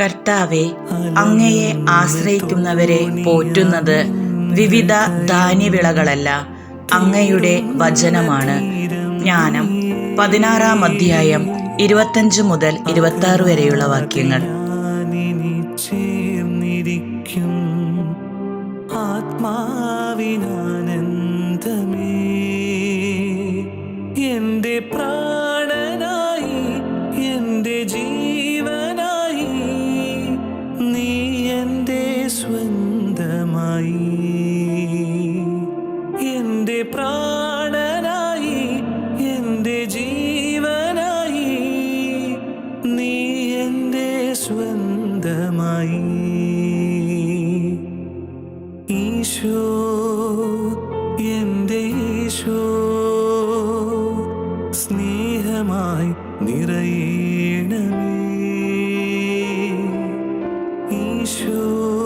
കർത്താവെ അങ്ങയെ ആശ്രയിക്കുന്നവരെ പോറ്റുന്നത് വിവിധ ധാന്യവിളകളല്ല അങ്ങയുടെ വചനമാണ്. ജ്ഞാനം. പതിനാറാം അധ്യായം ഇരുപത്തഞ്ച് മുതൽ ഇരുപത്തി ആറ് വരെയുള്ള വാക്യങ്ങൾ. ഞാനിനി സ്വന്തമായി. എന്റെ പ്രാണനായി എന്റെ ജീവനായി നീ എന്റെ സ്വന്തമായി. ഈശോ എന്റെ ഈശോ സ്നേഹമായി നിറയണമേ. ഈശോ.